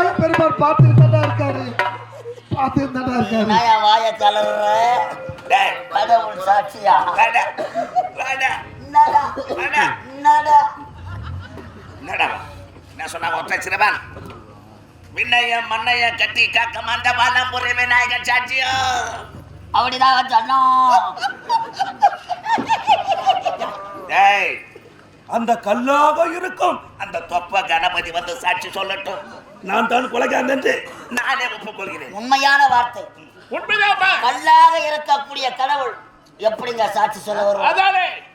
விநாயகர் பெருமாள் பார்த்துட்டு தான்டா இருக்காரு. பார்த்துட்டு தான்டா இருக்காரு வாய கடவுள் சாட்சியா? வாடா. என்னடா? என்னடா? என்ன சொன்னா ஒற்றை சிறுவன்? விண்ணைய மண்ணைய கட்டி காக்க மந்த பாலம்புரி விநாயகர் சாட்சியோ? அப்படிதான் சொன்னோம் அந்த கல்லாக இருக்கும். அந்த தொப்ப கணபதி வந்து சாட்சி சொல்லட்டும். நான் தான் கொலைகாரன் என்று நானே ஒப்புக்கொள்கிறேன். உண்மையான வார்த்தை. கல்லாக இருக்கக்கூடிய கடவுள் எப்படிங்க சாட்சி சொல்ல வரும்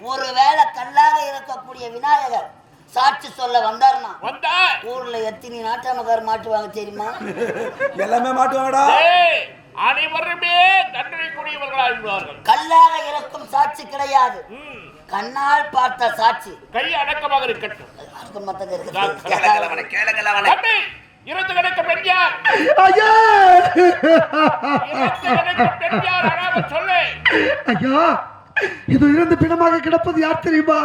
ஒருவேளை கல்லாக இருக்கக்கூடிய விநாயகர் சாட்சி சொல்ல வந்தார்னா? வந்தா ஊர்ல எத்தனை நாட்டாமக்கார் மாட்டுவாங்க தெரியுமா? எல்லாமே மாட்டுவாங்கடா. அனைவருமே கல்லாக இருக்கும் சாட்சி கிடையாது. கண்ணால் பார்த்த சாட்சி. கை அடக்கமாக இருக்கட்டும். யாருக்கும் மத்தது இறந்து கிடக்க பெண் யார் ஐயா கிடக்க சொல்லு. ஐயா இதோ இறந்து பிணமாக கிடப்பது யார் தெரியுமா?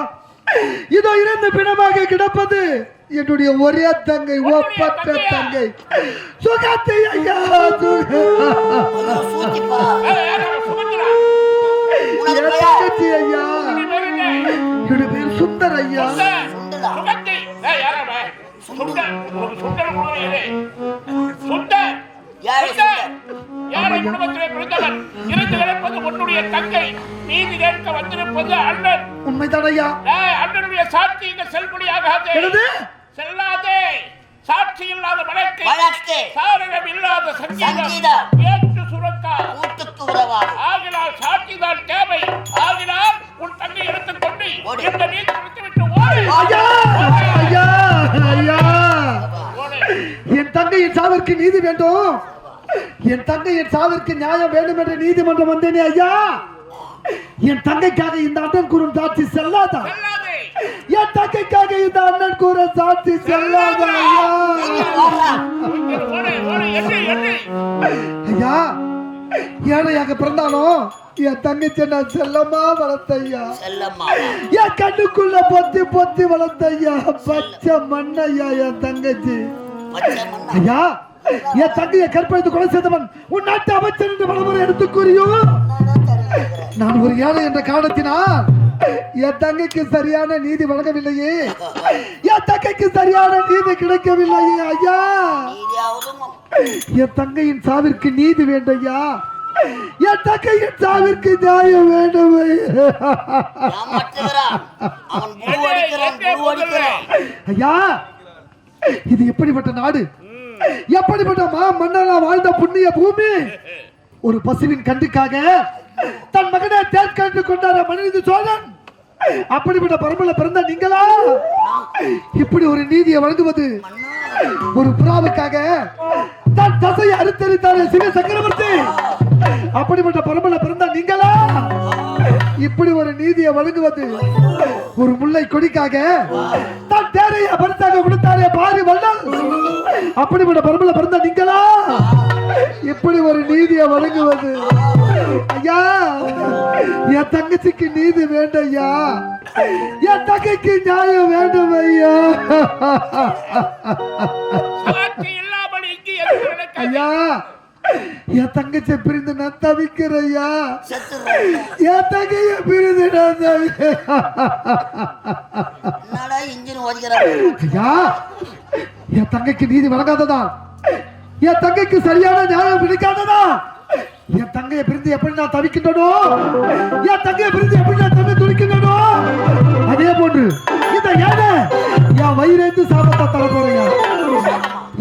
இதோ இறந்து பிணமாக கிடப்பது என்னுடைய ஒரே தங்கை ஒப்பற்ற தங்கை. சுகத்தை ஐயா சுக- சூத்திப்பா ஏய், யார் அவன் சுமந்திரா? உனக்கு என் பெயர் தங்கச்சி ஐயா. என்னுடைய பேர் சுந்தர் ஐயா. சுந்தர், சுந்தர், உனக்கு சுந்தர் கொடுக்கிறேன். சுந்தர், யாரு குடும்பத்திலே கிடப்பது உன்னுடைய தங்கை. நீதி கேட்க வந்திருப்பது அண்ணன். உண்மைதான் ஐயா ஏய், அண்ணனுடைய சாட்சி இங்க செல்படியாகாதே. செல்லாதே. சாட்சி இல்லாத வழக்கு சாரணம் இல்லாத சங்கீதம். ஏற்று சுரக்கா கூட்டுக்கு உறவாடு ஆகினால் சாவிற்கு நீதி வேண்டும். என் தங்கையின் சாவிற்கு நியாயம் வேண்டும் என்ற நீதிமன்றம் வந்தேனே ஐயா. என் தங்கைக்காக இந்த அண்ணன் கூறும் சாட்சி செல்லாதா? செல்லாதே. என் தங்கைக்காக இந்த அண்ணன் கூறும் சாட்சி செல்லாதா ஐயா? ஏழையாக பிறந்தாலும் என் தங்கச்சி நான் செல்லமா வளர்த்த ஐயா செல்லம்மா. என் கண்ணுக்குள்ள பொத்தி பொத்தி வளர்த்த ஐயா பச்சை மண்ணையா என் தங்கச்சி. ஐயா என் தங்கையை கற்பழித்து கொலை செய்தவன் உன் நாட்டு அமைச்சர் என்று பலமுறை எடுத்து தெரிஞ்சுக்கிற? நான் ஒரு ஏழை என்ற காரணத்தினால் என் தங்கைக்கு சரியான நீதி வழங்கவில்லையே. என் தங்கைக்கு சரியான நீதி கிடைக்கவில்லையே ஐயா. என் தங்கையின் சாவிற்கு நீதி வேண்டும் ஐயா என் தங்கையின் சாவிற்கு நியாயம் வேண்டும். ஐயா இது எப்படிப்பட்ட நாடு? எப்படிப்பட்ட மா மன்னனா வாழ்ந்த புண்ணிய பூமி? ஒரு பசுவின் கண்டுக்காக தன் மகனை தேர்கண்டு கொண்டார மனித சோழன். அப்படிப்பட்ட பரம்பல பிறந்த நீங்களா? இப்படி ஒரு நீதியை வழங்குவது ஒரு புறாவுக்காக தன் தசையை அறுத்தறித்தார சிவ சக்கரவர்த்தி. அப்படிப்பட்ட பரம்பல பிறந்த நீங்களா? இப்படி ஒரு நீதியை வழங்குவது ஒரு முல்லை கொடிக்காக தன் தேரையை பரிசாக கொடுத்தாரே பாரி வள்ளல் அப்படிப்பட்ட பரம்பல பிறந்த நீங்களா? இப்படி ஒரு நீதியை வழங்குவது. ஐயா என் தங்கச்சிக்கு நீதி வேண்டும் ஐயா. என் தங்கைக்கு நியாயம் வேண்டும் ஐயா. ஐயா என் தங்கச்சி பிரிந்து நான் செத்துடுறான் என் தங்கைய பிரிந்து நான் தவிக்கிறேன். என் தங்கைக்கு நீதி வழங்காததா என் தங்கைக்கு சரியான நியாயம் கிடைக்காததா என் தங்கையை பிரிந்து எப்படி நான் தவிக்கின்றனோ என் தங்கையை பிரிந்து எப்படி நான் தன்னை துடிக்கின்றனோ அதே போன்று இந்த ஏழை என் வயிறேந்து சாபத்தை தர போறேன்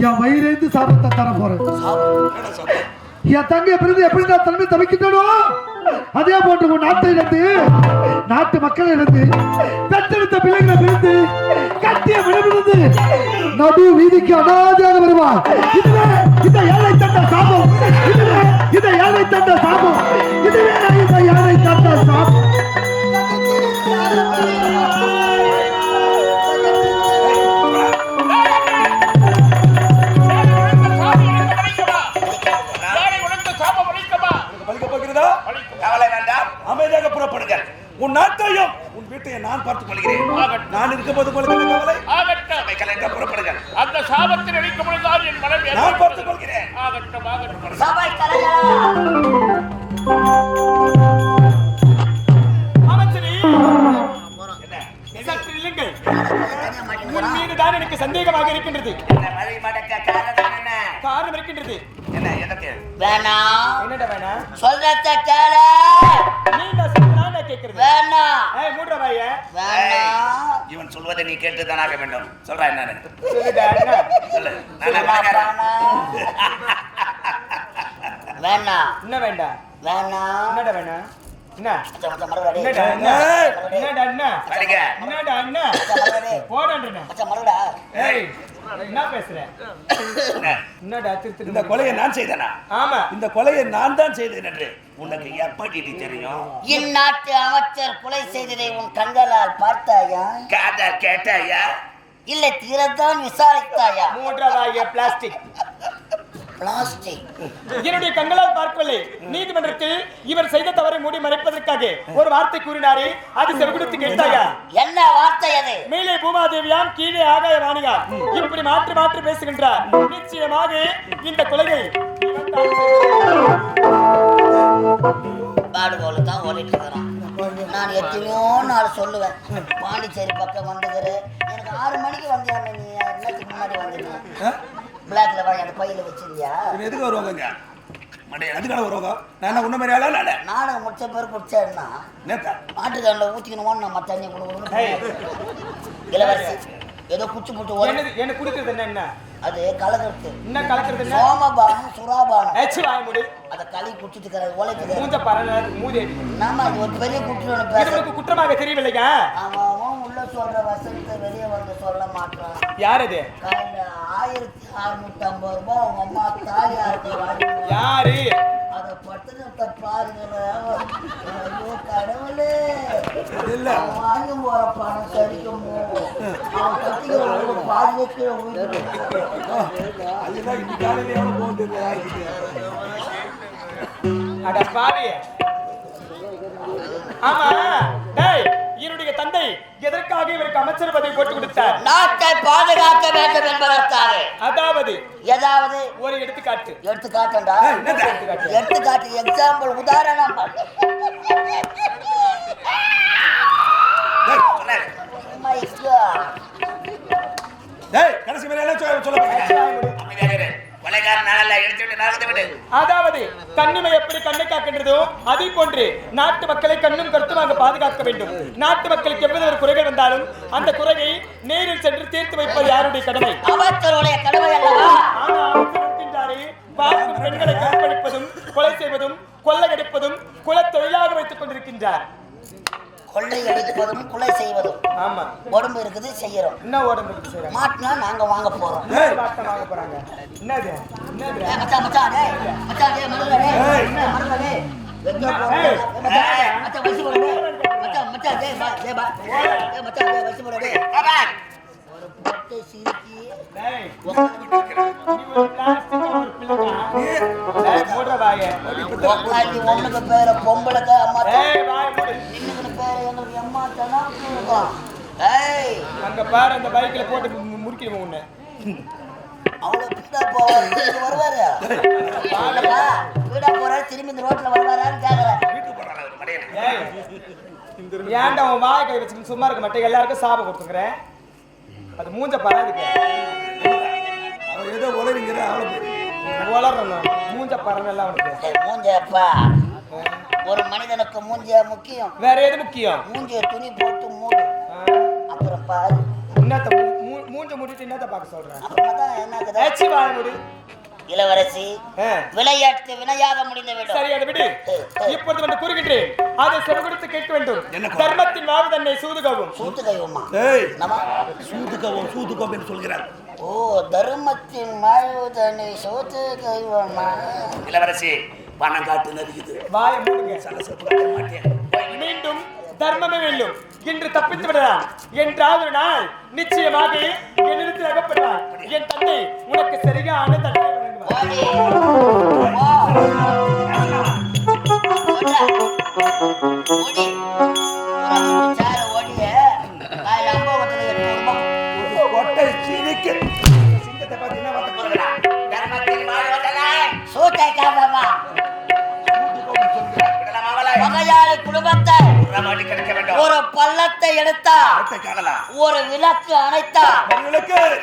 என் வயிறேந்து சாபத்தை தர போறேன். என் தங்கையை பிரிந்து எப்படி நான் தன்னை தவிக்கின்றனோ அதே போன்று உன் நாட்டிலிருந்து நாட்டு மக்கள் இருந்து தத்தெடுத்த பிள்ளைகளை பிள்ளைகளிடமிருந்து கட்டிய விடமிருந்து நடு வீதிக்கு அனாதையாக வருவார் இதுவே இந்த ஏழை தந்த சாபம். இதுவே இந்த ஏழை தந்த சாபம். இதுவே இந்த ஏழை கொள்கிறேன் நான் இருக்கும்போது உங்களுக்கு என்ன கவலை? ஆகட்டும். அவைகளை எங்க புறப்படுங்கள் அந்த சாபத்தில் அடிக்கும் பொழுதுதான் என் மனம் நான். பார்த்துக் கொள்கிறேன் ஆகட்டும் ஆகட்டும். சபை கலைஞரா அமைச்சரே என்ன? சற்று இல்லுங்கள் தனியா உன் மாட்டேங்கிறான் மீதுதான் எனக்கு சந்தேகமாக இருக்கின்றது. என்ன வழி மடக்க காரணம் என்ன? காரணம் இருக்கின்றது. என்ன எனக்கு வேணாம். என்னடா வேணா? சொல்றத கேளு. நீ நான் சொல்றதா நான் கேட்கறது வேணாம் ஏய் மூடுற வாய. வேணாம் இவன் சொல்வதை நீ கேட்டு தானாக வேண்டும். சொல்றா சொல்லுடா என்ன? சொல்லு. நானே என்ன வேண்டாம் என்னடா என்ன? என்னடா. என்ன. என்னடா என்ன? என்னடா என்ன? மச்சான், மறுபடி அடி. ஏய் என்ன பேசுற? என்ன? என்னடா இந்த கொலையை நான் செய்தேனா? ஆமா. இந்த கொலையை நான் தான் செய்தேன் என்று உனக்கு எப்படி தெரியும்? இந்நாட்டு அமைச்சர் கொலை செய்ததை உன் கண்களால் பார்த்தாயா? காதா கேட்டாயா? இல்லை தீரத்தான் விசாரித்தாயா? மூடுற வாய பிளாஸ்டிக். பிளாஸ்டிக். என்னுடைய கண்களால் பார்க்கவில்லை. நீதிமன்றத்தில் இவர் செய்த தவறை மூடி மறைப்பதற்காக ஒரு வார்த்தை கூறினாரே அது செவிகுடுத்து கேட்டாயா? என்ன வார்த்தை அது? மேலே பூமாதேவியாம் கீழே ஆகாய வாணிகா. இப்படி மாற்றி மாற்றி பேசுகின்றார். நிச்சயமாக இந்த கொலையை இவன் தான் ஓடிட்டு இருக்கிறான். நான் எத்தனையோ நாள் சொல்லுவேன். பாண்டிச்சேரி பக்கம் வந்துக்கிற எனக்கு ஆறு மணிக்கு வந்தியா நீ என்னத்துக்கு முன்னாடி வந்துட்டேன் பிளாக்ல வா எனக்கு பையில வச்சிருந்தியா எதுக்கு வருவாங்க மண்டை எதுக்கான வருவாங்க நான் என்ன உன்ன மாதிரி ஆளா இல்ல? நாடகம் முடிச்ச பிறகு குடிச்சேன்னா நேத்தா? மாட்டுக்கண்ணில் ஊற்றிக்கணுமோன்னு நம்ம தண்ணி கொடுக்கணும் ஏய், இளவரசி ஏதோ குச்சி போட்டு என்னது என்ன குடுக்கிறது என்ன என்ன? அது கலகத்து என்ன கலக்கிறது என்ன? சோமபானம் சுறாபானம். ஏச்சு வாய முடி. அதை களி குடிச்சிட்டு இருக்கிறது உழைக்குது மூஞ்ச பரல மூதி அடி நம்ம அது ஒரு பெரிய உனக்கு குற்றமாக அவன் உள்ள சொல்ற வசனத்தை வெளியே வந்து சொல்ல மாட்டான். யார் அது? ஆயிரத்தி அறுநூத்தி ஐம்பது ரூபாய் அவங்க அம்மா தாலியாருக்கு வாங்கி யாரு? அதை பட்டணத்தை பாருங்களேன் ஐயோ கடவுளே. இல்ல. வாங்கி போற பணம் சரிக்குமோ அவன் கட்டிக்கிற? அட பாவிய. ஆமா. டேய். தந்தை எதற்காக இவருக்கு அமைச்சர் பதவி போட்டு கொடுத்தார்? நாட்டை பாதுகாக்க வேண்டும் என்பதற்காக. அதாவது ஏதாவது ஒரு எடுத்துக்காட்டு. எடுத்து காட்டண்டா ஏய், என்னது? எடுத்து காட்டு எக்ஸாம்பிள் உதாரணம். கடைசி எல்லாம் சொல்ல அதாவது கண்ணிமை எப்படி கண்ணை காக்கின்றதோ அதே போன்று நாட்டு மக்களை கண்ணும் கருத்துமாக பாதுகாக்க வேண்டும். நாட்டு மக்களுக்கு எவ்வளவு ஒரு குறைகள் வந்தாலும் அந்த குறையை நேரில் சென்று தீர்த்து வைப்பது யாருடைய கடமை? பெண்களை கற்பழிப்பதும் கொலை செய்வதும் கொள்ளையடிப்பதும் குல தொழிலாக வைத்துக் கொண்டிருக்கின்றார். கொள்ளை அடிப்பதும் கொலை செய்வதும். ஆமா. உடம்பு இருக்குது செய்யறோம். என்ன உடம்பு இருக்கு செய்றாங்க? மாட்டினா நாங்க வாங்க போறோம். வாங்க போறாங்க. என்னது? என்னது? மச்சான் மச்சான் டேய் மச்சான் டேய் மருதா டேய் வெங்க போறோம். ஏய், மச்சான் டேய், மச்சான் வயசு போட டேய் மச்சான் மச்சான் டேய் பா டேய் பா டேய் மச்சான் டேய் வயசு போட டேய் பாபா. ஒரு பொட்டை சிரிக்கி ஒண்ணுக்கு பேர பொம்பளைக்கு அம்மா. நின்னுக்கு பேர எங்களுக்கு அம்மா தானா ஏய். அங்க பாரு அந்த பைக்ல போட்டு மு- முறுக்கிடுவோம் உன்னை. அவ்வளவு வீடா போவாரு திரும்பி வருவாரு? வீடா. போறாரு திரும்பி இந்த ரோட்ல வருவாரான்னு கேக்குறேன். ஏன்டா உன் வாயை கை வச்சுக்கிட்டு சும்மா இருக்க மாட்டேன்? எல்லாருக்கும் சாபம் கொடுத்துக்கிறேன். அது மூஞ்ச பராதுக்கு அவன் ஏதோ உளறிங்கிற அவ்வளவு வளரணும் மூஞ்ச எல்லாம் அவனுக்கு மூஞ்சப்பா. ஒரு மனிதனுக்கு மூஞ்சிய முக்கியம். வேற எது முக்கியம்? மூஞ்சிய துணி போட்டு மூடு. அப்புறம் பாரு. என்னத்த மூஞ்ச மூடிட்டு என்னத்த பார்க்க சொல்றேன். அப்புறமா தான் என்ன ஏச்சி வாய மூடு. இளவரசி விளையாட்டு வினையாக முடிந்து விடும் சரி அதை விடு. இப்பொழுது வந்து கூறுகின்றேன். அதை செவிகொடுத்து கேட்க வேண்டும்? தர்மத்தின் வாழ்வு தன்னை சூதுகவும். நம்ம சூதுக்கவோ சூதுக்கோ என்று சொல்கிறார். ஓ தர்மத்தின் மாழ்வதனை சோத்து கைவமா இளவரசி பணம் காட்டு நெருங்குது வாய மூடுங்க. மாட்டேன். மீண்டும் தர்மமே வெல்லும் இன்று தப்பித்து விடலாம். என்றால் ஒரு நாள் நிச்சயமாக என்னிடத்தில் என் தந்தை உனக்கு சரியான தண்டனை What? பகையாளி குடும்பத்தை ஒரு பள்ளத்தை எடுத்தா ஒரு விளக்கு அணைத்தா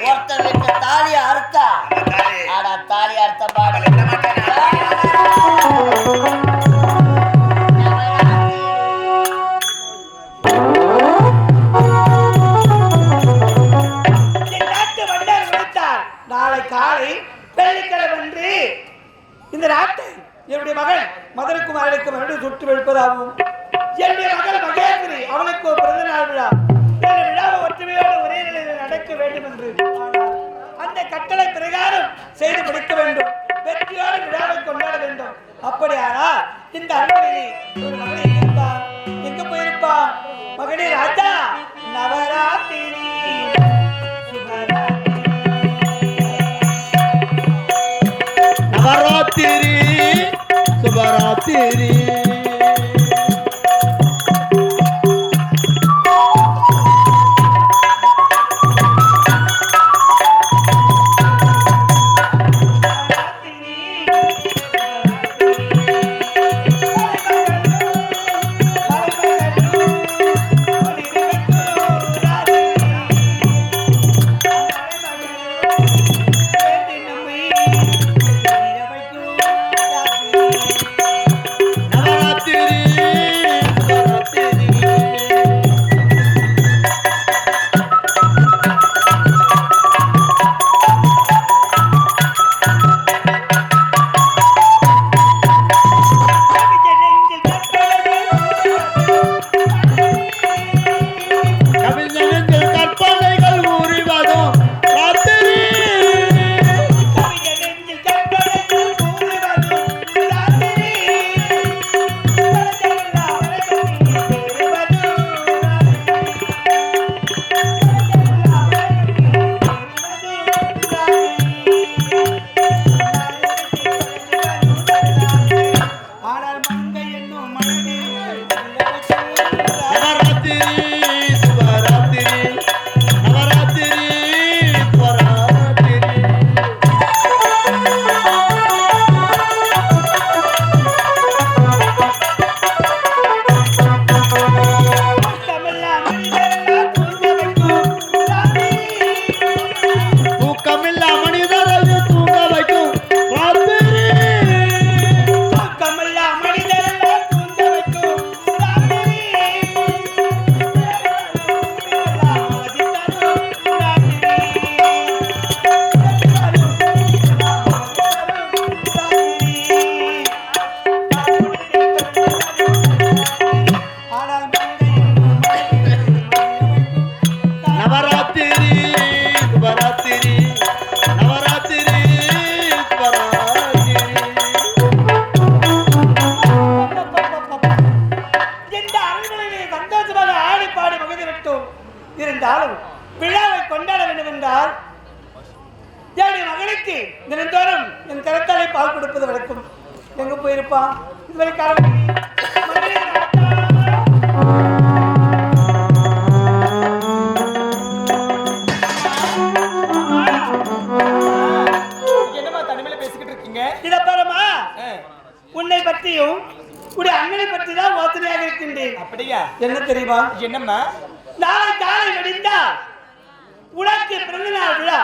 ஒருத்த வீட்டு தாலி அறுத்தா. ஆடா தாலி அறுத்த பாடு. அவளை விட மாட்டேனா? என் நாட்டு மன்னர் விழித்தார் நாளை காலை வெள்ளிக்கிழமை இந்த நாட்டை என்னுடைய மகள் மதுரகுமாரனுக்கு மறுபடியும் சுட்டு வெளுப்பதாகவும் என்னுடைய மகள் மகேந்திரி அவளுக்கு ஒரு பிறந்த நாள் விழா இந்த விழாவை ஒற்றுமையோடு ஒரே நிலையில் நடக்க வேண்டும் என்று அந்த கட்டளை பிரகாரம் செய்து முடிக்க வேண்டும். வெற்றியோடு விழாவை கொண்டாட வேண்டும். அப்படியானா இந்த அன்பரிலே ஒரு மகளை எங்க போயிருப்பா மகனே ராஜா நவராத்திரி. நவராத்திரி. நவராத்திரி தினந்தோறும் என் கரத்தாலே பால் கொடுப்பது வழக்கம். எங்க போயிருப்பான் இதுவரை காலம் உன்னை பற்றியும் உடைய அண்ணனை பற்றி தான் யோசனையாக இருக்கின்றேன். அப்படியா? என்ன தெரியுமா? என்னம்மா? நாளை காலை வெடிந்தா உனக்கு பிறந்த நாள் விழா.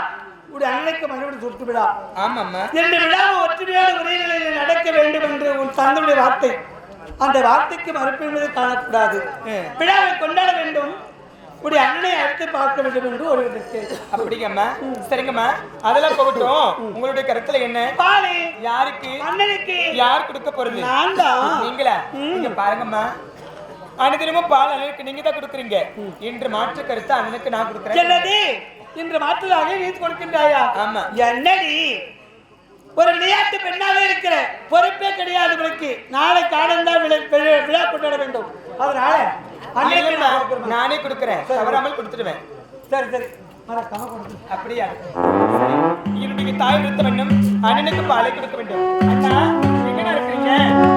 உடைய அண்ணனுக்கு மறுபடியும் சுட்டு விழா ஆமாம்மா. இரண்டு விழாவை ஒற்றுமையோடு ஒரே நிலையில் நடக்க வேண்டும் என்று உன் தந்தையுடைய வார்த்தை. அந்த வார்த்தைக்கு மறுப்பு என்பது காணக்கூடாது. விழாவை கொண்டாட வேண்டும். உடைய அண்ணனை அழைத்து பார்க்க வேண்டும் என்று ஒரு அப்படிங்கம்மா. சரிங்கம்மா. அதெல்லாம் போகட்டும். உங்களுடைய கருத்துல என்ன? பாலு. யாருக்கு? அண்ணனுக்கு. யார் கொடுக்க போறது? நான் தான். நீங்களா? நீங்க பாருங்கம்மா. அனுதினமும் பால் அண்ணனுக்கு நீங்க தான் கொடுக்குறீங்க இன்று மாற்று கருத்து அண்ணனுக்கு நான் கொடுக்குறேன். என்னது இன்று மாற்றுதாக நீ கொடுக்கின்றாயா? ஆமா. என்னடி? ஒரு விளையாட்டு பெண்ணாக இருக்கிற பொறுப்பே கிடையாது இவளுக்கு. நாளை காலந்தான் விழா கொண்டாட வேண்டும். அதனால நான் கொடுக்கிறேன். தவறாமல் கொடுத்துடுவேன். சரி சரி. கொடுத்து. அப்படியா. என்னுடைய தாய் நிறுத்த வேண்டும் அண்ணனுக்கு பாலை கொடுக்க வேண்டும். அண்ணா எங்கடா இருக்கிறீங்க